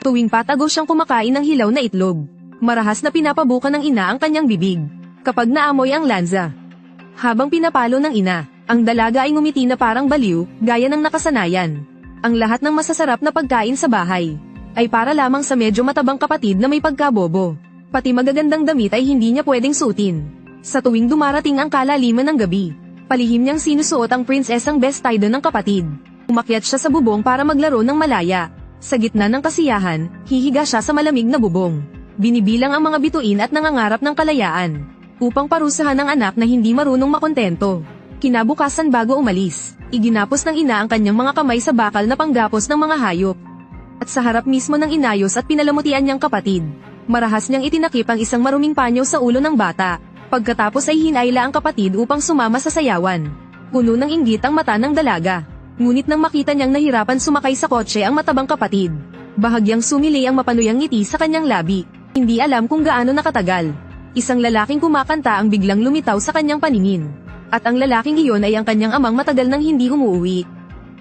Tuwing patago siyang kumakain ng hilaw na itlog. Marahas na pinapabuka ng ina ang kanyang bibig. Kapag naamoy ang lanza. Habang pinapalo ng ina, ang dalaga ay ngumiti na parang baliw, gaya ng nakasanayan. Ang lahat ng masasarap na pagkain sa bahay ay para lamang sa medyo matabang kapatid na may pagkabobo. Pati magagandang damit ay hindi niya pwedeng suotin. Sa tuwing dumarating ang kalaliman ng gabi, palihim niyang sinusuot ang prinsesang best tido ng kapatid. Umakyat siya sa bubong para maglaro ng malaya. Sa gitna ng kasiyahan, hihiga siya sa malamig na bubong. Binibilang ang mga bituin at nangangarap ng kalayaan. Upang parusahan ang anak na hindi marunong makontento. Kinabukasan bago umalis, iginapos ng ina ang kanyang mga kamay sa bakal na panggapos ng mga hayop. At sa harap mismo ng inayos at pinalamutian niyang kapatid, marahas niyang itinakip ang isang maruming panyo sa ulo ng bata. Pagkatapos ay hinayla ang kapatid upang sumama sa sayawan. Puno ng inggit ang mata ng dalaga. Ngunit nang makita niyang nahirapan sumakay sa kotse ang matabang kapatid, bahagyang sumili ang mapanuyang ngiti sa kanyang labi. Hindi alam kung gaano nakatagal. Isang lalaking kumakanta ang biglang lumitaw sa kanyang paningin. At ang lalaking iyon ay ang kanyang amang matagal nang hindi umuwi.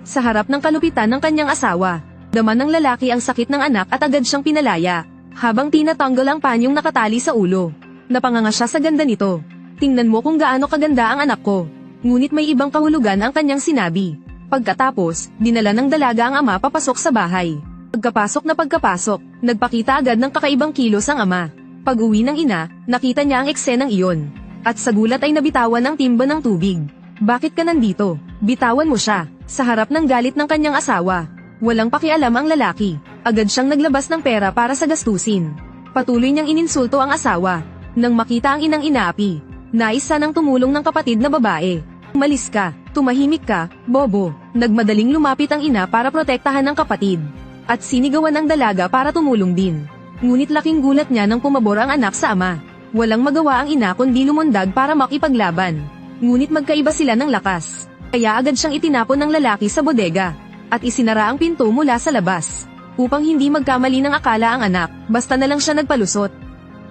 Sa harap ng kalupitan ng kanyang asawa, dama ng lalaki ang sakit ng anak at agad siyang pinalaya, habang tinatanggal ang panyong nakatali sa ulo. Napanganga siya sa ganda nito. Tingnan mo kung gaano kaganda ang anak ko. Ngunit may ibang kahulugan ang kanyang sinabi. Pagkatapos, dinala ng dalaga ang ama papasok sa bahay. Pagkapasok na pagkapasok, nagpakita agad ng kakaibang kilos ang ama. Pag-uwi ng ina, nakita niya ang eksenang iyon. At sa gulat ay nabitawan ng timba ng tubig. Bakit ka nandito? Bitawan mo siya. Sa harap ng galit ng kanyang asawa. Walang pakialam ang lalaki. Agad siyang naglabas ng pera para sa gastusin. Patuloy niyang ininsulto ang asawa. Nang makita ang inang inaapi, nais sanang tumulong ng kapatid na babae. Umalis ka, tumahimik ka, bobo. Nagmadaling lumapit ang ina para protektahan ng kapatid. At sinigawan ng dalaga para tumulong din. Ngunit laking gulat niya nang pumabor ang anak sa ama. Walang magawa ang ina kundi lumundag para makipaglaban. Ngunit magkaiba sila ng lakas. Kaya agad siyang itinapon ng lalaki sa bodega. At isinara ang pinto mula sa labas. Upang hindi magkamali ng akala ang anak, basta na lang siya nagpalusot.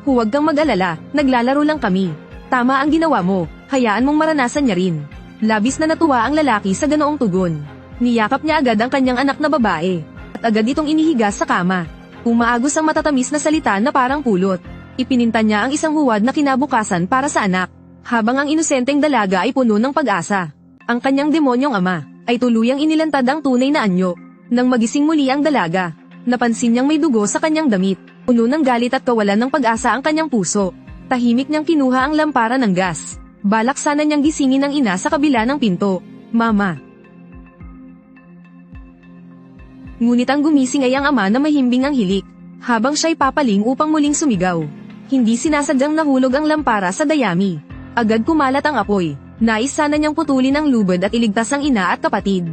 Huwag kang mag-alala, naglalaro lang kami. Tama ang ginawa mo, hayaan mong maranasan niya rin. Labis na natuwa ang lalaki sa ganoong tugon. Niyakap niya agad ang kanyang anak na babae. At agad itong inihiga sa kama. Umaagos ang matatamis na salita na parang pulot. Ipininta niya ang isang huwad na kinabukasan para sa anak. Habang ang inosenteng dalaga ay puno ng pag-asa. Ang kanyang demonyong ama ay tuluyang inilantad ang tunay na anyo. Nang magising muli ang dalaga, napansin niyang may dugo sa kanyang damit. Puno ng galit at kawalan ng pag-asa ang kanyang puso. Tahimik niyang kinuha ang lampara ng gas. Balak sana niyang gisingin ang ina sa kabila ng pinto. Mama. Ngunit ang gumising ay ang ama na mahimbing ang hilik, habang siya'y papaling upang muling sumigaw. Hindi sinasadyang nahulog ang lampara sa dayami. Agad kumalat ang apoy. Nais sana niyang putulin ang lubid at iligtas ang ina at kapatid.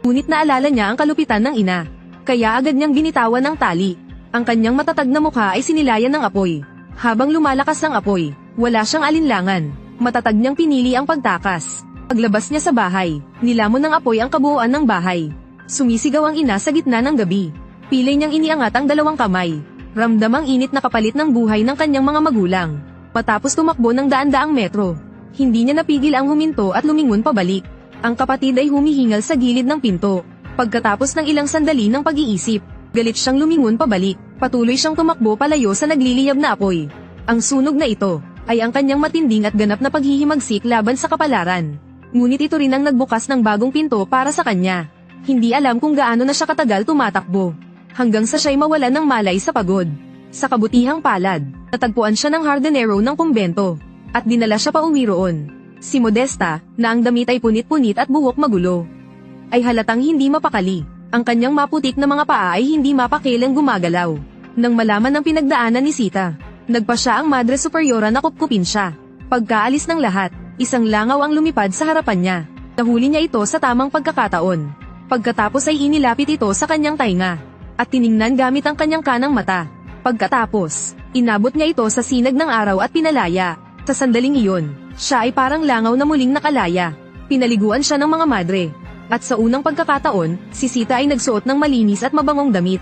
Ngunit naalala niya ang kalupitan ng ina. Kaya agad niyang binitawan ng tali. Ang kanyang matatag na mukha ay sinilayan ng apoy. Habang lumalakas ang apoy, wala siyang alinlangan. Matatag niyang pinili ang pagtakas. Paglabas niya sa bahay, nilamon ng apoy ang kabuuan ng bahay. Sumisigaw ang ina sa gitna ng gabi. Pilay niyang iniangat ang dalawang kamay. Ramdam ang init na kapalit ng buhay ng kanyang mga magulang. Matapos tumakbo ng daan-daang metro, hindi niya napigil ang huminto at lumingon pabalik. Ang kapatid ay humihingal sa gilid ng pinto. Pagkatapos ng ilang sandali ng pag-iisip, galit siyang lumingon pabalik. Patuloy siyang tumakbo palayo sa nagliliyab na apoy. Ang sunog na ito ay ang kanyang matinding at ganap na paghihimagsik laban sa kapalaran. Ngunit ito rin ang nagbukas ng bagong pinto para sa kanya. Hindi alam kung gaano na siya katagal tumatakbo. Hanggang sa siya'y mawalan ng malay sa pagod. Sa kabutihang palad, natagpuan siya ng hardenero ng kumbento. At dinala siya pa uwi roon. Si Modesta, na ang damit ay punit-punit at buhok magulo. Ay halatang hindi mapakali. Ang kanyang maputik na mga paa ay hindi mapakilang gumagalaw. Nang malaman ng pinagdaanan ni Sita, nagpa siya ang Madre Superiora na kupkupin siya. Pagkaalis ng lahat, isang langaw ang lumipad sa harapan niya. Nahuli niya ito sa tamang pagkakataon. Pagkatapos ay inilapit ito sa kanyang tainga. At tiningnan gamit ang kanyang kanang mata. Pagkatapos, inabot niya ito sa sinag ng araw at pinalaya. Sa sandaling iyon, siya ay parang langaw na muling nakalaya. Pinaliguan siya ng mga madre. At sa unang pagkakataon, si Sita ay nagsuot ng malinis at mabangong damit.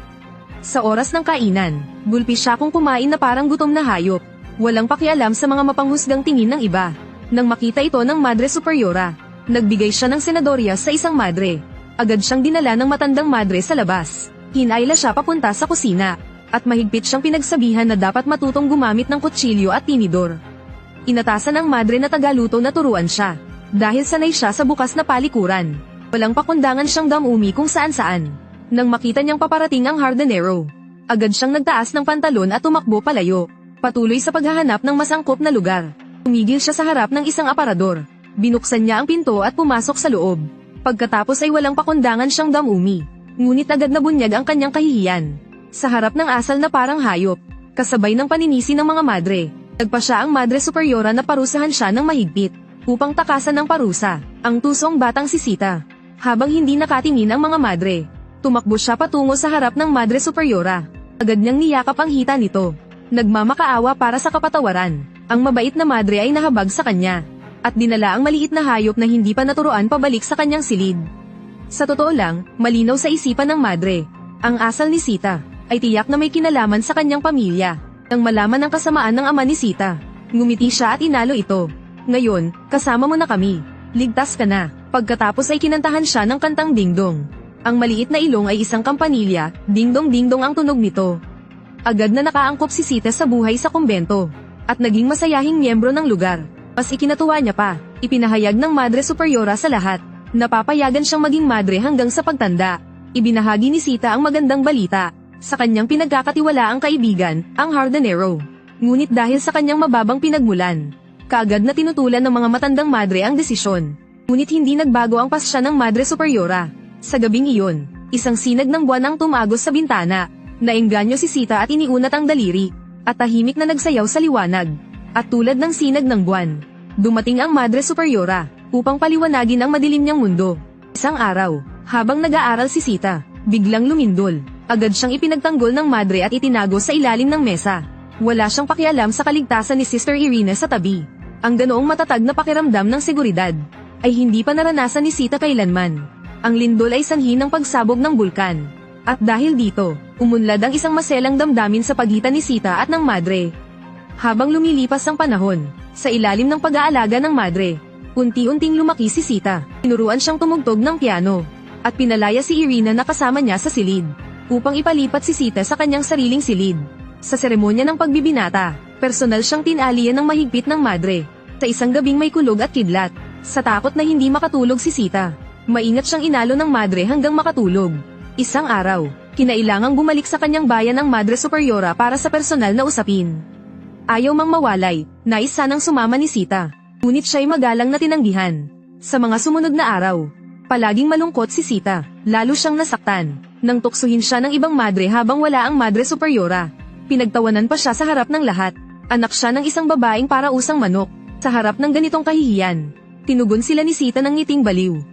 Sa oras ng kainan, gulpi siya kung kumain na parang gutom na hayop. Walang pakialam sa mga mapanghusgang tingin ng iba. Nang makita ito ng Madre Superiora, nagbigay siya ng senadorya sa isang madre. Agad siyang dinala ng matandang madre sa labas. Hinayla siya papunta sa kusina, at mahigpit siyang pinagsabihan na dapat matutong gumamit ng kutsilyo at tinidor. Inatasan ng madre na tagaluto na turuan siya, dahil sanay siya sa bukas na palikuran. Walang pakundangan siyang damumi kung saan-saan. Nang makita niyang paparating ang hardenero, agad siyang nagtaas ng pantalon at tumakbo palayo, patuloy sa paghahanap ng masangkop na lugar. Tumigil siya sa harap ng isang aparador. Binuksan niya ang pinto at pumasok sa loob. Pagkatapos ay walang pakundangan siyang damumi. Ngunit agad na bunyag ang kanyang kahihiyan. Sa harap ng asal na parang hayop, kasabay ng paninisi ng mga madre, nagpa siya ang madre superiora na parusahan siya ng mahigpit, upang takasan ng parusa, ang tusong batang si Sita. Habang hindi nakatingin ang mga madre, tumakbo siya patungo sa harap ng madre superiora. Agad niyang niyakap ang hita nito. Nagmamakaawa para sa kapatawaran. Ang mabait na madre ay nahabag sa kanya. At dinala ang maliit na hayop na hindi pa naturuan pabalik sa kanyang silid. Sa totoo lang, malinaw sa isipan ng madre. Ang asal ni Sita ay tiyak na may kinalaman sa kanyang pamilya. Nang malaman ang kasamaan ng ama ni Sita, ngumiti siya at inalo ito. Ngayon, kasama mo na kami. Ligtas ka na. Pagkatapos ay kinantahan siya ng kantang dingdong. Ang maliit na ilong ay isang kampanilya, dingdong-dingdong ang tunog nito. Agad na nakaangkop si Sita sa buhay sa kumbento, at naging masayahing miyembro ng lugar. Mas ikinatuwa niya pa, ipinahayag ng Madre Superiora sa lahat, napapayagan siyang maging madre hanggang sa pagtanda. Ibinahagi ni Sita ang magandang balita, sa kanyang pinagkakatiwala ang kaibigan, ang Hardenero. Ngunit dahil sa kanyang mababang pinagmulan, kaagad na tinutulan ng mga matandang madre ang desisyon. Ngunit hindi nagbago ang pasya ng Madre Superiora. Sa gabing iyon, isang sinag ng buwan ang tumagos sa bintana. Naengganyo si Sita at iniunat ang daliri, at tahimik na nagsayaw sa liwanag. At tulad ng sinag ng buwan, dumating ang Madre Superiora, upang paliwanagin ang madilim niyang mundo. Isang araw, habang nag-aaral si Sita, biglang lumindol. Agad siyang ipinagtanggol ng madre at itinago sa ilalim ng mesa. Wala siyang pakialam sa kaligtasan ni Sister Irene sa tabi. Ang ganoong matatag na pakiramdam ng seguridad, ay hindi pa naranasan ni Sita kailanman. Ang lindol ay sanhi ng pagsabog ng bulkan. At dahil dito, umunlad ang isang maselang damdamin sa pagitan ni Sita at ng madre. Habang lumilipas ang panahon, sa ilalim ng pag-aalaga ng madre, unti-unting lumaki si Sita. Tinuruan siyang tumugtog ng piano, at pinalaya si Irina na kasama niya sa silid, upang ipalipat si Sita sa kanyang sariling silid. Sa seremonya ng pagbibinata, personal siyang tinalian ng mahigpit ng madre. Sa isang gabing may kulog at kidlat, sa takot na hindi makatulog si Sita, maingat siyang inalo ng madre hanggang makatulog. Isang araw, kinailangang bumalik sa kanyang bayan ang Madre Superiora para sa personal na usapin. Ayaw mang mawalay, nais sanang sumama ni Sita. Ngunit siya'y magalang na tinanggihan. Sa mga sumunod na araw, palaging malungkot si Sita, lalo siyang nasaktan. Nang tuksuhin siya ng ibang madre habang wala ang Madre Superiora. Pinagtawanan pa siya sa harap ng lahat. Anak siya ng isang babaeng para usang manok. Sa harap ng ganitong kahihiyan, tinugon sila ni Sita ng ngiting baliw.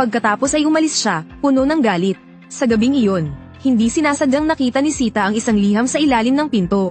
Pagkatapos ay umalis siya, puno ng galit. Sa gabing iyon, hindi sinasadyang nakita ni Sita ang isang liham sa ilalim ng pinto.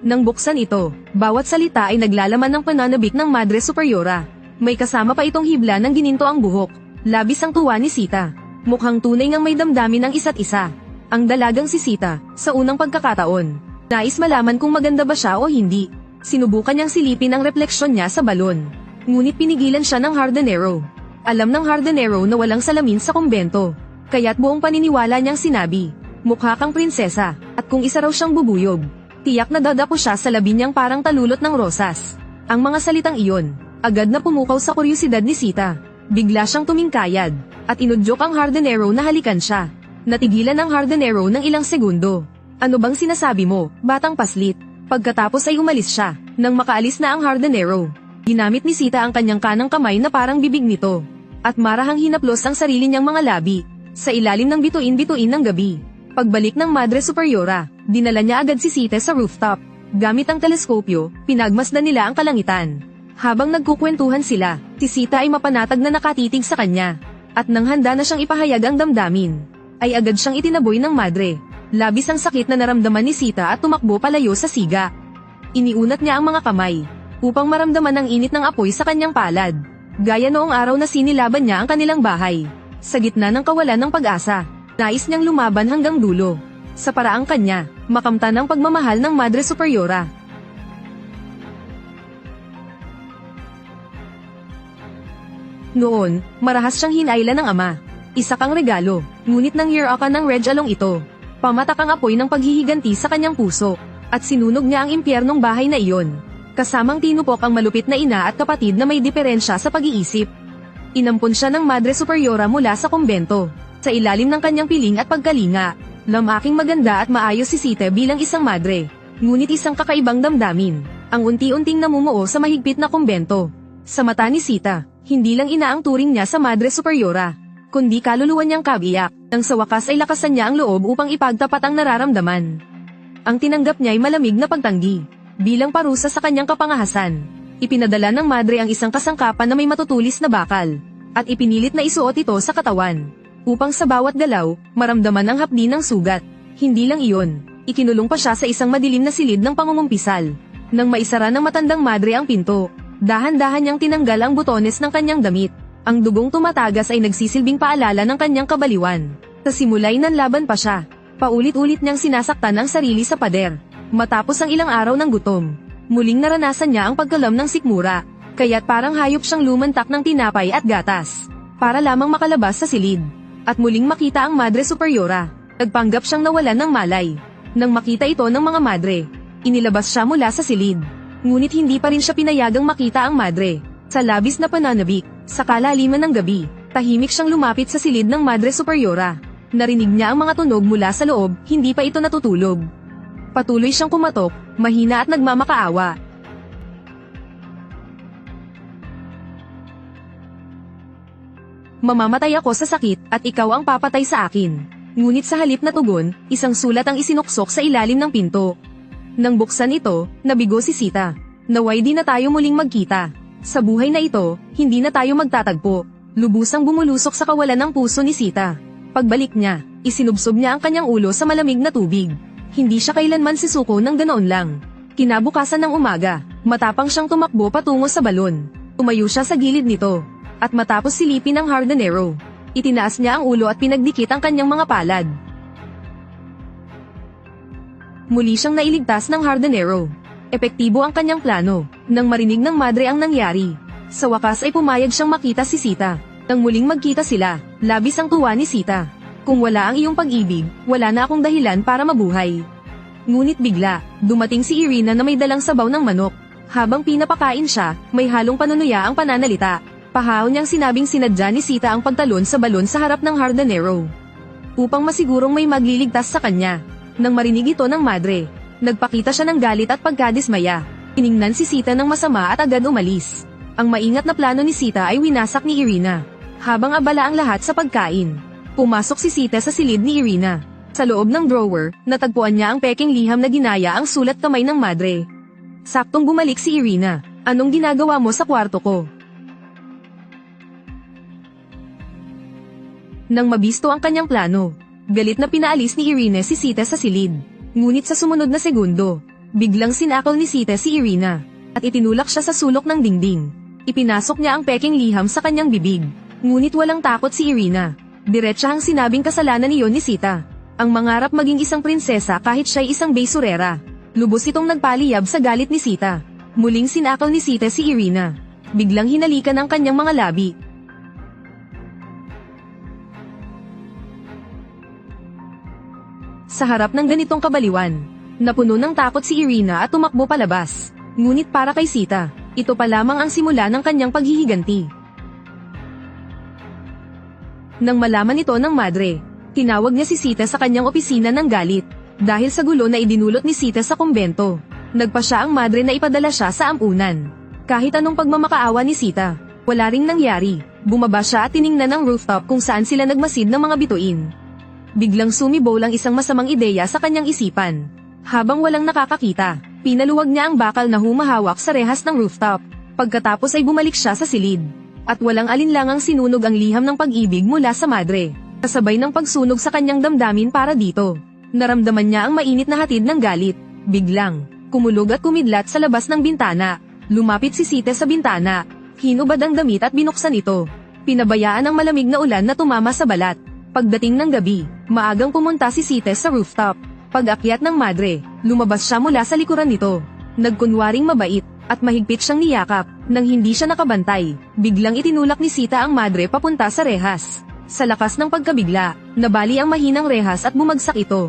Nang buksan ito, bawat salita ay naglalaman ng pananabik ng Madre Superiora. May kasama pa itong hibla ng gininto ang buhok. Labis ang tuwa ni Sita. Mukhang tunay ngang may damdamin ang isa't isa. Ang dalagang si Sita, sa unang pagkakataon. Nais malaman kung maganda ba siya o hindi. Sinubukan niyang silipin ang refleksyon niya sa balon. Ngunit pinigilan siya ng hardenero. Alam ng hardenero na walang salamin sa kumbento. Kaya't buong paniniwala niyang sinabi, mukha kang prinsesa, at kung isa raw siyang bubuyog, tiyak na dadapo siya sa labi niyang parang talulot ng rosas. Ang mga salitang iyon, agad na pumukaw sa kuryosidad ni Sita. Bigla siyang tumingkayad, at inudyok ang hardenero na halikan siya. Natigilan ang hardenero ng ilang segundo. Ano bang sinasabi mo, batang paslit? Pagkatapos ay umalis siya, nang makaalis na ang hardenero. Ginamit ni Sita ang kanyang kanang kamay na parang bibig nito. At marahang hinaplos ang sarili niyang mga labi, sa ilalim ng bituin-bituin ng gabi. Pagbalik ng Madre Superiora, dinala niya agad si Sita sa rooftop. Gamit ang teleskopyo, pinagmasdan nila ang kalangitan. Habang nagkukwentuhan sila, si Sita ay mapanatag na nakatitig sa kanya. At nang handa na siyang ipahayag ang damdamin, ay agad siyang itinaboy ng madre. Labis ang sakit na naramdaman ni Sita at tumakbo palayo sa siga. Iniunat niya ang mga kamay, upang maramdaman ang init ng apoy sa kanyang palad. Gaya noong araw na sinilaban niya ang kanilang bahay. Sa gitna ng kawalan ng pag-asa, nais niyang lumaban hanggang dulo. Sa paraang kanya, makamtan ang pagmamahal ng Madre Superiora. Noon, marahas siyang hinayla ng ama. Isa kang regalo, ngunit nang year ka ng Reg Along ito. Pamatak ang apoy ng paghihiganti sa kanyang puso, at sinunog niya ang impyernong bahay na iyon. Kasamang tinupok ang malupit na ina at kapatid na may diferensya sa pag-iisip. Inampon siya ng Madre Superiora mula sa kumbento. Sa ilalim ng kanyang piling at pagkalinga, lamaking maganda at maayos si Sita bilang isang madre. Ngunit isang kakaibang damdamin, ang unti-unting namumuo sa mahigpit na kumbento. Sa mata ni Sita, hindi lang ina ang turing niya sa Madre Superiora, kundi kaluluwa niyang kabiyak, nang sa wakas ay lakasan niya ang loob upang ipagtapat ang nararamdaman. Ang tinanggap niya ay malamig na pagtanggi, bilang parusa sa kanyang kapangahasan. Ipinadala ng madre ang isang kasangkapan na may matutulis na bakal, at ipinilit na isuot ito sa katawan, upang sa bawat galaw, maramdaman ang hapdi ng sugat. Hindi lang iyon, ikinulong pa siya sa isang madilim na silid ng pangungumpisal. Nang maisara ng matandang madre ang pinto, dahan-dahan niyang tinanggal ang butones ng kanyang damit. Ang dugong tumatagas ay nagsisilbing paalala ng kanyang kabaliwan. Sa simulay nanlaban pa siya. Paulit-ulit niyang sinasaktan ang sarili sa pader. Matapos ang ilang araw ng gutom, muling naranasan niya ang pagkalam ng sikmura, kaya't parang hayop siyang lumantak ng tinapay at gatas, para lamang makalabas sa silid. At muling makita ang Madre Superiora, nagpanggap siyang nawalan ng malay. Nang makita ito ng mga madre, inilabas siya mula sa silid. Ngunit hindi pa rin siya pinayagang makita ang madre. Sa labis na pananabik, sa kalaliman ng gabi, tahimik siyang lumapit sa silid ng Madre Superiora. Narinig niya ang mga tunog mula sa loob, hindi pa ito natutulog. Patuloy siyang kumatok, mahina at nagmamakaawa. Mamamatay ako sa sakit at ikaw ang papatay sa akin. Ngunit sa halip na tugon, isang sulat ang isinuksok sa ilalim ng pinto. Nang buksan ito, nabigo si Sita. Naway di na tayo muling magkita. Sa buhay na ito, hindi na tayo magtatagpo. Lubusang bumulusok sa kawalan ng puso ni Sita. Pagbalik niya, isinubsob niya ang kanyang ulo sa malamig na tubig. Hindi siya kailanman sisuko ng ganoon lang. Kinabukasan ng umaga, matapang siyang tumakbo patungo sa balon. Tumayo siya sa gilid nito. At matapos silipin ang hardenero, itinaas niya ang ulo at pinagdikit ang kanyang mga palad. Muli siyang nailigtas ng hardenero. Epektibo ang kanyang plano, nang marinig ng madre ang nangyari. Sa wakas ay pumayag siyang makita si Sita. Nang muling magkita sila, labis ang tuwa ni Sita. Kung wala ang iyong pag-ibig, wala na akong dahilan para mabuhay. Ngunit bigla, dumating si Irina na may dalang sabaw ng manok. Habang pinapakain siya, may halong panunuya ang pananalita. Pahaw niyang sinabing sinadya ni Sita ang pagtalon sa balon sa harap ng hardenero. Upang masigurong may magliligtas sa kanya. Nang marinig ito ng madre, nagpakita siya ng galit at pagkadismaya. Tiningnan si Sita ng masama at agad umalis. Ang maingat na plano ni Sita ay winasak ni Irina. Habang abala ang lahat sa pagkain, pumasok si Sita sa silid ni Irina. Sa loob ng drawer, natagpuan niya ang peking liham na ginaya ang sulat kamay ng madre. Saktong bumalik si Irina. Anong ginagawa mo sa kwarto ko? Nang mabisto ang kanyang plano, galit na pinaalis ni Irina si Sita sa silid. Ngunit sa sumunod na segundo, biglang sinakaw ni Sita si Irina, at itinulak siya sa sulok ng dingding. Ipinasok niya ang peking liham sa kanyang bibig. Ngunit walang takot si Irina. Diretsahang sinabing kasalanan niyon ni Sita. Ang mangarap maging isang prinsesa kahit siya'y isang besurera. Lubos itong nagpaliyab sa galit ni Sita. Muling sinakaw ni Sita si Irina. Biglang hinalikan ang kanyang mga labi. Sa harap ng ganitong kabaliwan, napuno ng takot si Irina at tumakbo palabas. Ngunit para kay Sita, ito pa lamang ang simula ng kanyang paghihiganti. Nang malaman ito ng madre, tinawag niya si Sita sa kanyang opisina ng galit, dahil sa gulo na idinulot ni Sita sa kumbento. Nagpa siya ang madre na ipadala siya sa ampunan. Kahit anong pagmamakaawa ni Sita, wala ring nangyari. Bumaba siya at tiningnan ang rooftop kung saan sila nagmasid ng mga bituin. Biglang sumibol ang isang masamang ideya sa kanyang isipan. Habang walang nakakakita, pinaluwag niya ang bakal na humahawak sa rehas ng rooftop. Pagkatapos ay bumalik siya sa silid. At walang alinlangang sinunog ang liham ng pag-ibig mula sa madre. Kasabay ng pagsunog sa kanyang damdamin para dito. Naramdaman niya ang mainit na hatid ng galit. Biglang, kumulog at kumidlat sa labas ng bintana. Lumapit si Site sa bintana. Hinubad ang damit at binuksan ito. Pinabayaan ang malamig na ulan na tumama sa balat. Pagdating ng gabi, maagang pumunta si Site sa rooftop. Pag-akyat ng madre, lumabas siya mula sa likuran nito. Nagkunwaring mabait, at mahigpit siyang niyakap. Nang hindi siya nakabantay, biglang itinulak ni Sita ang madre papunta sa rehas. Sa lakas ng pagkabigla, nabali ang mahinang rehas at bumagsak ito.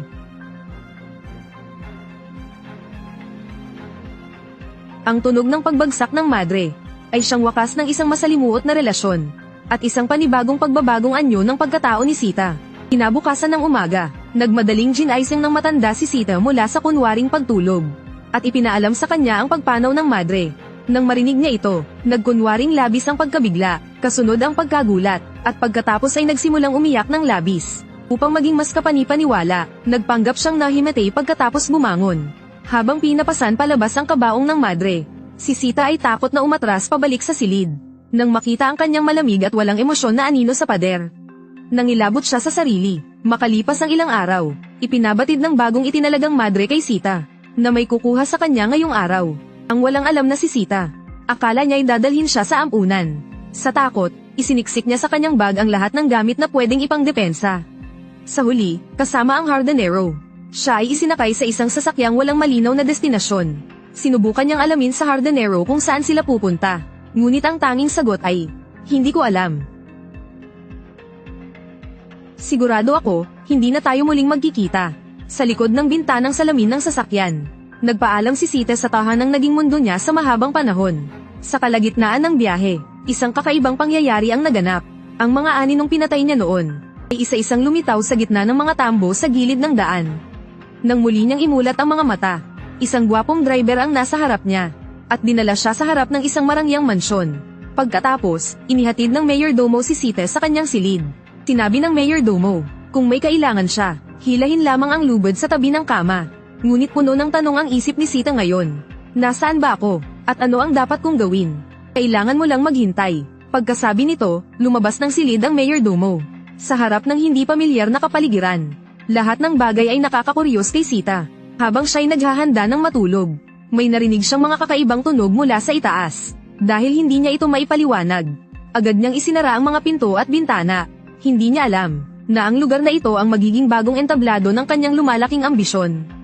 Ang tunog ng pagbagsak ng madre ay siyang wakas ng isang masalimuot na relasyon at isang panibagong pagbabagong anyo ng pagkatao ni Sita. Kinabukasan ng umaga, nagmadaling ginaising ng matanda si Sita mula sa kunwaring pagtulog at ipinaalam sa kanya ang pagpanaw ng madre. Nang marinig niya ito, nagkunwaring labis ang pagkabigla, kasunod ang pagkagulat, at pagkatapos ay nagsimulang umiyak ng labis. Upang maging mas kapani-paniwala, nagpanggap siyang nahimatay pagkatapos bumangon. Habang pinapasan palabas ang kabaong ng madre, si Sita ay takot na umatras pabalik sa silid. Nang makita ang kanyang malamig at walang emosyon na anino sa pader. Nang ilabot siya sa sarili, makalipas ang ilang araw, ipinabatid ng bagong itinalagang madre kay Sita, na may kukuha sa kanya ngayong araw. Ang walang alam na si Sita. Akala niya'y dadalhin siya sa ampunan. Sa takot, isiniksik niya sa kanyang bag ang lahat ng gamit na pwedeng ipangdepensa. Sa huli, kasama ang Hardenero. Siya ay isinakay sa isang sasakyang walang malinaw na destinasyon. Sinubukan niyang alamin sa Hardenero kung saan sila pupunta. Ngunit ang tanging sagot ay, hindi ko alam. Sigurado ako, hindi na tayo muling magkikita. Sa likod ng bintanang salamin ng sasakyan. Nagpaalam si Sita sa tahanang naging mundo niya sa mahabang panahon. Sa kalagitnaan ng biyahe, isang kakaibang pangyayari ang naganap. Ang mga aninong pinatay niya noon, ay isa-isang lumitaw sa gitna ng mga tambo sa gilid ng daan. Nang muli niyang imulat ang mga mata, isang gwapong driver ang nasa harap niya, at dinala siya sa harap ng isang marangyang mansyon. Pagkatapos, inihatid ng Mayor Domo si Sita sa kanyang silid. Sinabi ng Mayor Domo, kung may kailangan siya, hilahin lamang ang lubid sa tabi ng kama. Ngunit puno ng tanong ang isip ni Sita ngayon. Nasaan ba ako? At ano ang dapat kong gawin? Kailangan mo lang maghintay. Pagkasabi nito, lumabas ng silid ang Mayor Domo. Sa harap ng hindi pamilyar na kapaligiran. Lahat ng bagay ay nakakakuryos kay Sita. Habang siya'y naghahanda ng matulog, may narinig siyang mga kakaibang tunog mula sa itaas. Dahil hindi niya ito maipaliwanag. Agad niyang isinara ang mga pinto at bintana. Hindi niya alam na ang lugar na ito ang magiging bagong entablado ng kanyang lumalaking ambisyon.